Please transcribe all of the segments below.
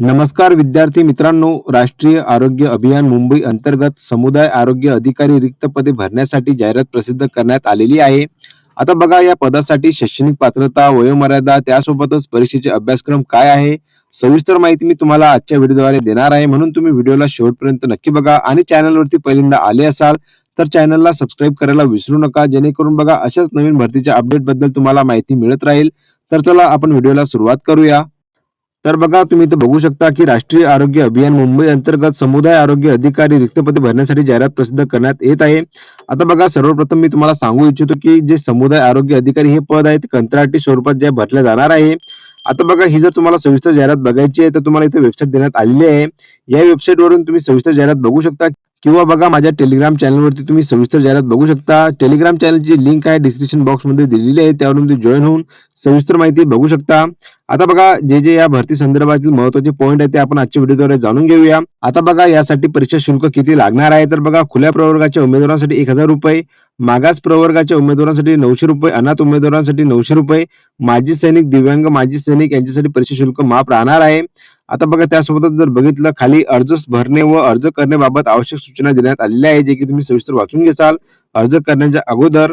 नमस्कार विद्यार्थी मित्रांनो राष्ट्रीय आरोग्य अभियान मुंबई अंतर्गत समुदाय आरोग्य अधिकारी रिक्त पदे भरण्यासाठी जाहिरात प्रसिद्ध करण्यात आलेली आहे. आता बघा या पदासाठी शैक्षणिक पात्रता वयोमर्यादा त्यासोबतच परीक्षेचे अभ्यासक्रम काय आहे? सविस्तर माहिती मी तुम्हाला आजच्या व्हिडिओद्वारे देणार आहे. म्हणून तुम्ही व्हिडिओला शेवटपर्यंत नक्की बघा आणि चॅनलवरती पहिल्यांदा आले असाल तर चॅनलला सबस्क्राईब करायला विसरू नका. जेणेकरून बघा अशाच नवीन भरतीच्या अपडेटबद्दल तुम्हाला माहिती मिळत राहील. तर चला आपण व्हिडिओला सुरुवात करूया. तर बघा तुम्ही इथे बघू शकता की राष्ट्रीय आरोग्य अभियान मुंबई अंतर्गत समुदाय आरोग्य अधिकारी रिक्तपदे भरण्यासाठी जाहिरात प्रसिद्ध करण्यात येत आहे. आता बघा सर्वप्रथम मी तुम्हाला सांगू इच्छितो की जे समुदाय आरोग्य अधिकारी हे पद आहे ते कंत्राटी स्वरूपात जे भरले जाणार आहे. आता बघा ही जर तुम्हाला सविस्तर जाहिरात बघायची आहे तर तुम्हाला इथे वेबसाईट देण्यात आलेली आहे. या वेबसाईट वरून तुम्ही सविस्तर जाहिरात बघू शकता. किंवा बघा माझ्या टेलिग्राम चॅनलवरती तुम्ही सविस्तर जाहिरात बघू शकता. टेलिग्राम चॅनलची लिंक आहे डिस्क्रिप्शन बॉक्समध्ये दिलेली आहे. त्यावरून तुम्ही जॉईन होऊन सविस्तर माहिती बघू शकता. आता बघा जे जे या भरती संदर्भातील महत्त्वाचे पॉईंट आहे ते आपण आजच्या व्हिडिओद्वारे जाणून घेऊया. आता बघा यासाठी परीक्षा शुल्क किती लागणार आहे? तर बघा खुल्या प्रवर्गाच्या उमेदवारांसाठी एक हजार रुपये मागास प्रवर्गाच्या उमेदवारांसाठी नऊशे रुपये अनाथ उमेदवारांसाठी नऊशे रुपये माजी सैनिक दिव्यांग माजी सैनिक यांच्यासाठी परीक्षा शुल्क माफ राहणार आहे. आता बघा त्यासोबतच जर बघितलं खाली अर्ज भरणे व अर्ज करण्याबाबत आवश्यक सूचना देण्यात आलेल्या आहे जे की तुम्ही सविस्तर वाचून घेसाल. अर्ज करण्याच्या अगोदर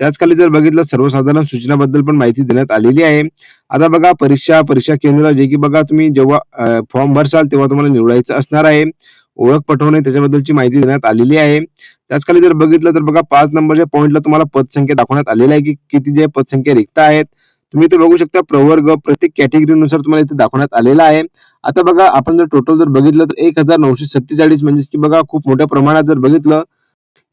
त्याच खाली जर बघितलं सर्वसाधारण सूचनाबद्दल पण माहिती देण्यात आलेली आहे. आता बघा परीक्षा परीक्षा केंद्र जे की बघा तुम्ही जेव्हा फॉर्म भरसाल तेव्हा तुम्हाला निवडायचं असणार आहे. ओळख पटवणे त्याच्याबद्दलची माहिती देण्यात आलेली आहे. त्याच खाली जर बघितलं तर बघा पाच नंबरच्या पॉईंटला तुम्हाला पदसंख्या दाखवण्यात आलेली आहे की किती जे पदसंख्या रिक्त आहेत. तुम्ही इथे बघू शकता प्रवर्ग प्रत्येक कॅटेगरीनुसार तुम्हाला इथे दाखवण्यात आलेला आहे. आता बघा आपण जर टोटल जर बघितलं तर एक हजार नऊशे सत्तेचाळीस म्हणजे की बघा खूप मोठ्या प्रमाणात जर बघितलं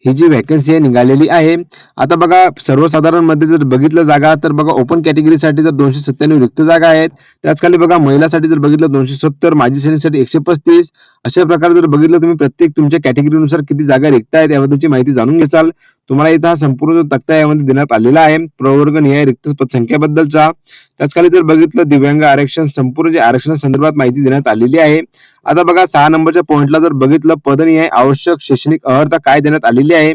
ही जी व्हॅकन्सी आहे निघालेली आहे. आता बघा सर्वसाधारणमध्ये जर बघितलं जागा तर बघा ओपन कॅटेगरीसाठी जर दोनशे सत्त्याण्णव रिक्त जागा आहेत. त्याच खाली बघा महिलासाठी जर बघितलं दोनशे सत्तर माजी सैनिकसाठी एकशे पस्तीस. अशा प्रकारे जर बघितलं तुम्ही प्रत्येक तुमच्या कॅटेगरीनुसार किती जागा रिक्त आहेत याबद्दलची माहिती जाणून घेसाल तुम्हाला इथं हा संपूर्ण जो तक्ता यामध्ये देण्यात आलेला आहे. प्रवर्ग निहाय रिक्त पदसंख्येबद्दलचा. त्याच खाली जर बघितलं दिव्यांग आरक्षण संपूर्ण जे आरक्षणासंदर्भात माहिती देण्यात आलेली आहे. आता बघा सहा नंबरच्या पॉईंटला जर बघितलं पदनिहाय आवश्यक शैक्षणिक अर्हता काय देण्यात आलेली आहे?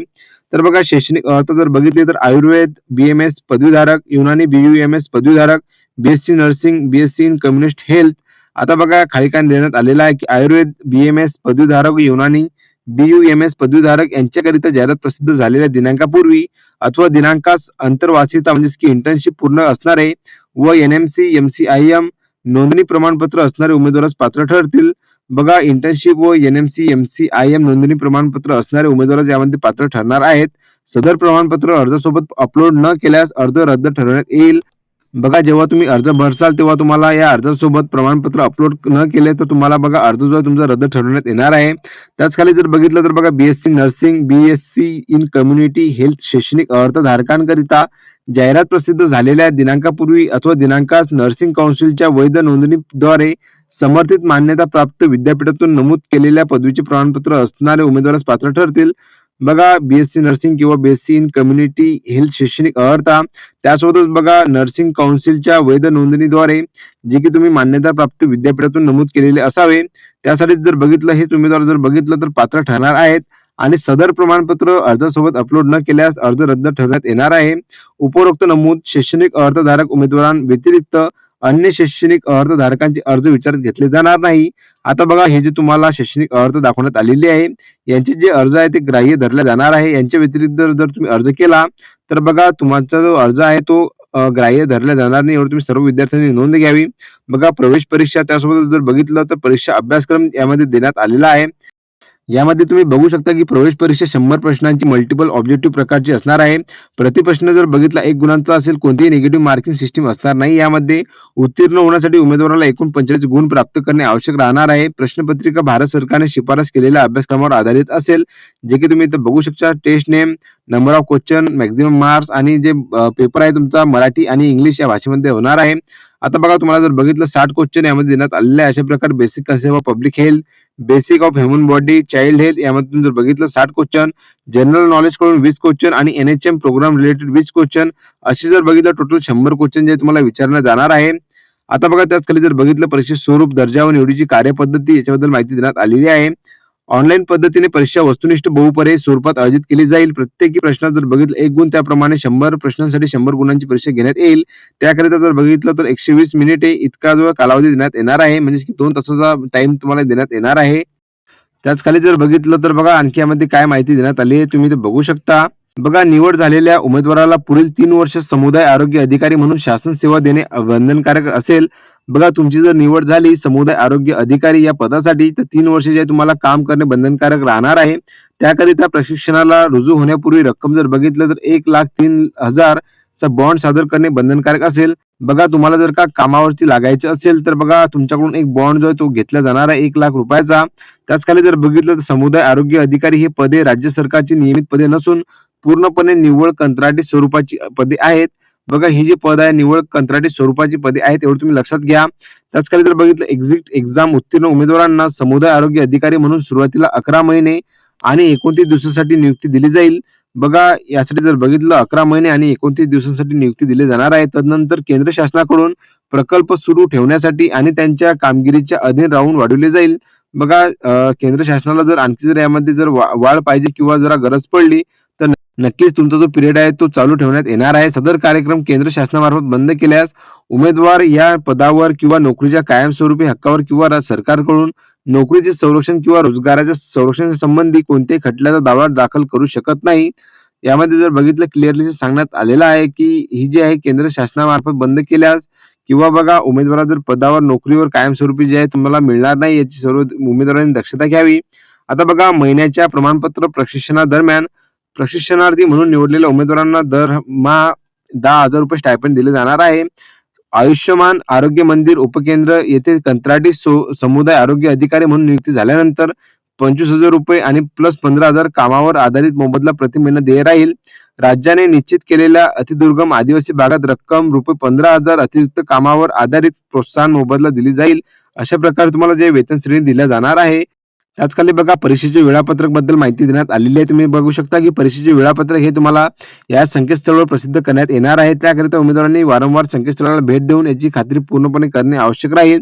तर बघा शैक्षणिक अर्हता जर बघितली तर आयुर्वेद बीएमएस पदवीधारक Unani BUMS पदवीधारक BSc nursing BSc in community health आता बघा खाली काय देण्यात आलेला आहे की आयुर्वेद बीएमएस पदवीधारक युनानी बीयूएमएस पदवीधारक यांच्याकरिता जाहिरात प्रसिद्ध झालेल्या दिनांकापूर्वी अथवा दिनांकास अंतर्वासिता म्हणजे की इंटर्नशिप पूर्ण असणारे व एनएमसी एमसीआयएम नोंदणी प्रमाणपत्र असणारे उमेदवारास पात्र ठरतील. बघा इंटर्नशिप व एनएमसी एमसीआयएम नोंदणी प्रमाणपत्र असणारे उमेदवार यामध्ये पात्र ठरणार आहेत. सदर प्रमाणपत्र अर्जासोबत अपलोड न केल्यास अर्ज रद्द ठरवण्यात येईल. बघा जेव्हा तुम्ही अर्ज भरसाल तेव्हा तुम्हाला या अर्जासोबत प्रमाणपत्र अपलोड न केले तर तुम्हाला बघा अर्ज जो आहे तुमचा रद्द ठरवण्यात येणार आहे. त्याच खाली जर बघितलं तर बघा BSc nursing BSc in community health शैक्षणिक अर्थधारकांकरिता जाहिरात प्रसिद्ध झालेल्या दिनांकापूर्वी अथवा दिनांकास नर्सिंग काउन्सिलच्या वैध नोंदणीद्वारे समर्थित मान्यता प्राप्त विद्यापीठातून नमूद केलेल्या पदवीचे प्रमाणपत्र असणारे उमेदवारास पात्र ठरतील. बघा बीएससी नर्सिंग किंवा बीएससी इन कम्युनिटी हेल्थ शैक्षणिक अर्हता त्यासोबतच बघा नर्सिंग काउन्सिलच्या वैध नोंदणीद्वारे जे की तुम्ही मान्यता प्राप्त विद्यापीठातून नमूद केलेले असावे त्यासाठी जर बघितलं हेच उमेदवार जर बघितलं तर पात्र ठरणार आहेत आणि सदर प्रमाणपत्र अर्जासोबत अपलोड न केल्यास अर्ज रद्द ठरवण्यात येणार आहे. उपरोक्त नमूद शैक्षणिक अर्थधारक उमेदवारांव्यतिरिक्त अन्य शैक्षणिक अर्जधारकांचे अर्ज विचारात घेतले जाणार नाही. आता बघा हे जे तुम्हाला शैक्षणिक अर्थ दाखवण्यात आलेले आहे यांचे जे अर्ज आहे ते ग्राह्य धरले जाणार आहे. यांच्या व्यतिरिक्त जर तुम्ही अर्ज केला तर बघा तुमचा जो अर्ज आहे तो ग्राह्य धरला जाणार नाही एवढं तुम्ही सर्व विद्यार्थ्यांनी नोंद घ्यावी. बघा प्रवेश परीक्षा त्यासोबत जर बघितलं तर परीक्षा अभ्यासक्रम यामध्ये देण्यात आलेला आहे. यामध्ये तुम्ही बघू शकता की प्रवेश परीक्षा शंभर प्रश्नांची मल्टिपल ऑब्जेक्टिव्ह प्रकारची असणार आहे. प्रति प्रश्न जर बघितला एक गुणांचा असेल कोणतीही निगेटिव्ह मार्किंग सिस्टीम असणार नाही. यामध्ये उत्तीर्ण होण्यासाठी उमेदवाराला एकूण पंचेचाळीस गुण प्राप्त करणे आवश्यक राहणार आहे. प्रश्नपत्रिका भारत सरकारने शिफारस केलेल्या अभ्यासक्रमावर आधारित असेल जे की तुम्ही इथं बघू शकता. Test name number of question maximum marks आणि जे पेपर आहे तुमचा मराठी आणि इंग्लिश या भाषेमध्ये होणार आहे. आता बघा तुम्हाला जर बघितलं साठ क्वेश्चन यामध्ये देण्यात आलेले अशा प्रकारे basic concept public health basic of human body child health यामध्ये जर बघितलं साठ क्वेश्चन जनरल नॉलेजकडून वीस क्वेश्चन आणि एनएचएम प्रोग्राम रिलेटेड वीस क्वेश्चन असे जर बघितलं टोटल शंभर क्वेश्चन जे तुम्हाला विचारण्यात जाणार आहे. आता बघा त्याच खाली जर बघितलं परीक्षेत स्वरूप दर्जा व निवडीची कार्यपद्धती याच्याबद्दल माहिती देण्यात आलेली आहे. ऑनलाईन पद्धतीने परीक्षा वस्तुनिष्ठ बहुपरे स्वरूपात आयोजित केली जाईल. प्रत्येकी प्रश्नात जर बघितलं एक गुण त्याप्रमाणे शंभर प्रश्नांसाठी शंभर गुणांची परीक्षा घेण्यात येईल. त्याकरिता जर बघितलं तर एकशे वीस मिनिटे इतका जो कालावधी देण्यात येणार आहे म्हणजे की दोन तासाचा टाइम तुम्हाला देण्यात येणार आहे. त्याच खाली जर बघितलं तर बघा आणखी यामध्ये काय माहिती देण्यात आली आहे तुम्ही ते बघू शकता. बघा निवड झालेल्या उमेदवाराला पुढील तीन वर्ष समुदाय आरोग्य अधिकारी म्हणून शासन सेवा देणे बंधनकारक असेल. बघा तुमची जर निवड झाली समुदाय आरोग्य अधिकारी या पदासाठी तर तीन वर्ष जे तुम्हाला काम करणे बंधनकारक राहणार आहे. त्याकरिता प्रशिक्षणाला रुजू होण्यापूर्वी रक्कम जर बघितलं तर एक लाख तीन हजार चा बॉन्ड सादर करणे बंधनकारक असेल. बघा तुम्हाला जर का कामावरती लागायचे असेल तर बघा तुमच्याकडून एक बॉन्ड जो आहे तो घेतला जाणार आहे एक लाख रुपयाचा. त्याच खाली जर बघितलं तर समुदाय आरोग्य अधिकारी हे पदे राज्य सरकारची नियमित पदे नसून पूर्णपणे निव्वळ कंत्राटी स्वरूपाची पदे आहेत. बघा ही जी पद आहे निव्वळ कंत्राटी स्वरूपाची पदे आहेत एवढं तुम्ही लक्षात घ्या. त्याच खाली जर बघितलं एक्झिट एक्झाम उत्तीर्ण उमेदवारांना समुदाय आरोग्य अधिकारी म्हणून सुरुवातीला अकरा महिने आणि एकोणतीस दिवसासाठी नियुक्ती दिली जाईल. बघा यासाठी जर बघितलं अकरा महिने आणि एकोणतीस दिवसांसाठी नियुक्ती दिली जाणार आहे. तदनंतर केंद्र शासनाकडून प्रकल्प सुरू ठेवण्यासाठी आणि त्यांच्या कामगिरीच्या अधीन राहून वाढवले जाईल. बघा केंद्र शासनाला जर आणखी जर यामध्ये जर वा- वाढ पाहिजे किंवा जरा गरज पडली नक्कीच तुमचा जो पिरियड आहे तो चालू ठेवण्यात येणार आहे. सदर कार्यक्रम केंद्र शासनामार्फत बंद केल्यास उमेदवार या पदावर किंवा नोकरीच्या कायमस्वरूपी हक्कावर किंवा सरकारकडून नोकरीचे संरक्षण किंवा रोजगाराच्या संरक्षण संबंधी कोणत्याही खटल्याचा दावा दाखल करू शकत नाही. यामध्ये जर बघितलं क्लिअरली सांगण्यात आलेलं आहे की ही जी आहे केंद्र शासनामार्फत बंद केल्यास किंवा बघा उमेदवार जर पदावर नोकरीवर कायमस्वरूपी जे आहे तुम्हाला मिळणार नाही याची सर्व उमेदवारांनी दक्षता घ्यावी. आता बघा महिन्याच्या प्रमाणपत्र प्रशिक्षणादरम्यान प्रशिक्षणार्थी म्हणून निवडलेल्या उमेदवारांना दरमहा दहा हजार रुपये स्टायपंड दिले जाणार आहे. आयुष्यमान आरोग्य मंदिर उपकेंद्र येथे कंत्राटी सो- समुदाय आरोग्य अधिकारी म्हणून नियुक्ती झाल्यानंतर पंचवीस हजार रुपये आणि प्लस पंधरा हजार कामावर आधारित मोबदला प्रति महिना देय राहील. राज्याने निश्चित केलेल्या अतिदुर्गम आदिवासी भागात रक्कम रुपये पंधरा हजार अतिरिक्त कामावर आधारित प्रोत्साहन मोबदला दिली जाईल. अशा प्रकारे तुम्हाला जे वेतन श्रेणी दिल्या जाणार आहे त्याच खाली बघा परीक्षेचे वेळापत्रकबद्दल माहिती देण्यात आलेली आहे. तुम्ही बघू शकता की परीक्षेचे वेळापत्रक हे तुम्हाला या संकेतस्थळावर प्रसिद्ध करण्यात येणार आहे. त्याकरिता उमेदवारांनी वारंवार संकेतस्थळाला भेट देऊन याची खात्री पूर्णपणे करणे आवश्यक राहील.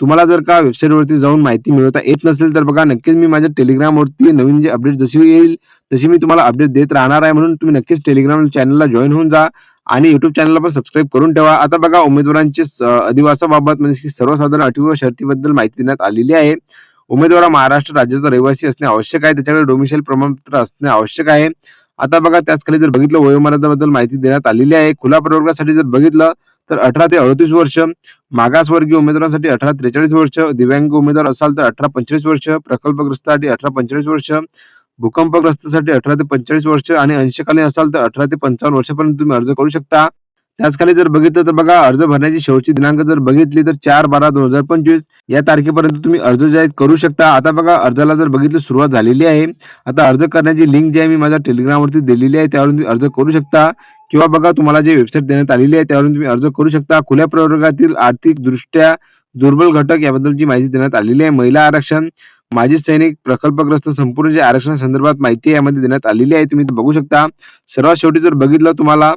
तुम्हाला जर का वेबसाईटवरती जाऊन माहिती मिळवता येत नसेल तर बघा नक्कीच मी माझ्या टेलिग्रामवरती नवीन जे अपडेट जशी येईल तशी मी तुम्हाला अपडेट देत राहणार आहे. म्हणून तुम्ही नक्कीच टेलिग्राम चॅनलला जॉईन होऊन जा आणि युट्यूब चॅनलला पण सबस्क्राईब करून ठेवा. आता बघा उमेदवारांचे अधिवासाबाबत म्हणजे की सर्वसाधारण अटी व शर्तीबद्दल माहिती देण्यात आलेली आहे. उमेदवार महाराष्ट्र राज्याचा रहिवासी असणे आवश्यक आहे. त्याच्याकडे डोमिसाईल प्रमाणपत्र असणे आवश्यक आहे. आता बघा त्याच खाली जर बघितलं वयोमर्यादाबद्दल माहिती देण्यात आलेली आहे. खुला प्रवर्गासाठी जर बघितलं तर अठरा ते अडतीस वर्ष मागासवर्गीय उमेदवारांसाठी अठरा त्रेचाळीस वर्ष दिव्यांग उमेदवार असाल तर अठरा पंचेचाळीस वर्ष प्रकल्पग्रस्तासाठी अठरा पंचेचाळीस वर्ष भूकंपग्रस्तासाठी अठरा ते पंचेचाळीस वर्ष आणि अंशकालीन असाल तर अठरा ते पंचावन्न वर्षापर्यंत तुम्ही अर्ज करू शकता. त्याच खाली जर बघितलं तर बघा अर्ज भरण्याची शेवटची दिनांक जर बघितली तर चार बारा दोन हजार पंचवीस या तारखेपर्यंत तुम्ही अर्ज जे करू शकता. आता बघा अर्जाला जर बघितलं सुरुवात झालेली आहे. आता अर्ज करण्याची लिंक जी आहे मी माझ्या टेलिग्रामवरती दिलेली आहे त्यावरून तुम्ही अर्ज करू शकता. किंवा बघा तुम्हाला जे वेबसाईट देण्यात आलेली आहे त्यावरून तुम्ही अर्ज करू शकता. खुल्या प्रवर्गातील आर्थिक दृष्ट्या दुर्बल घटक याबद्दलची माहिती देण्यात आलेली आहे. महिला आरक्षण माजी सैनिक प्रकल्पग्रस्त संपूर्ण जे आरक्षण संदर्भात माहिती आहे यामध्ये देण्यात आलेली आहे तुम्ही बघू शकता. सर्वात शेवटी जर बघितलं तुम्हाला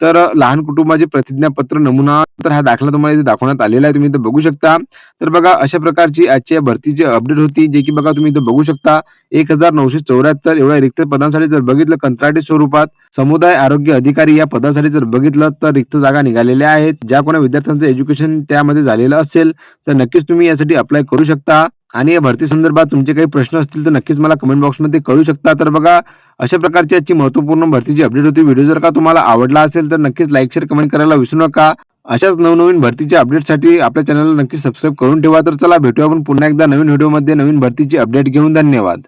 तर लहान कुटुंबाचे प्रतिज्ञापत्र नमुना तर हा दाखला तुम्हाला इथे दाखवण्यात आलेला आहे तुम्ही इथे बघू शकता. तर बघा अशा प्रकारची आजची भरतीची अपडेट होती जे की बघा तुम्ही इथे बघू शकता. एक हजार नऊशे चौऱ्याहत्तर एवढ्या रिक्त पदांसाठी जर बघितलं कंत्राटी स्वरूपात समुदाय आरोग्य अधिकारी या पदासाठी जर बघितलं तर रिक्त जागा निघालेल्या आहेत. ज्या कोणा विद्यार्थ्यांचं एज्युकेशन त्यामध्ये झालेलं असेल तर नक्कीच तुम्ही यासाठी अप्लाय करू शकता. आणि या भरती संदर्भात तुमचे काही प्रश्न असतील तर नक्कीच मला कमेंट बॉक्समध्ये कळू शकता. तर बघा अशा प्रकारची आजची महत्त्वपूर्ण भरतीची अपडेट होती. व्हिडिओ जर का तुम्हाला आवडला असेल तर नक्कीच लाईक शेअर कमेंट करायला विसरू नका. अशाच नवनवीन भरतीच्या अपडेटसाठी आपल्या चॅनलला नक्की सबस्क्राईब करून ठेवा. तर चला भेटूया आपण पुन्हा एकदा नवीन व्हिडिओमध्ये नवीन भरतीची अपडेट घेऊन. धन्यवाद.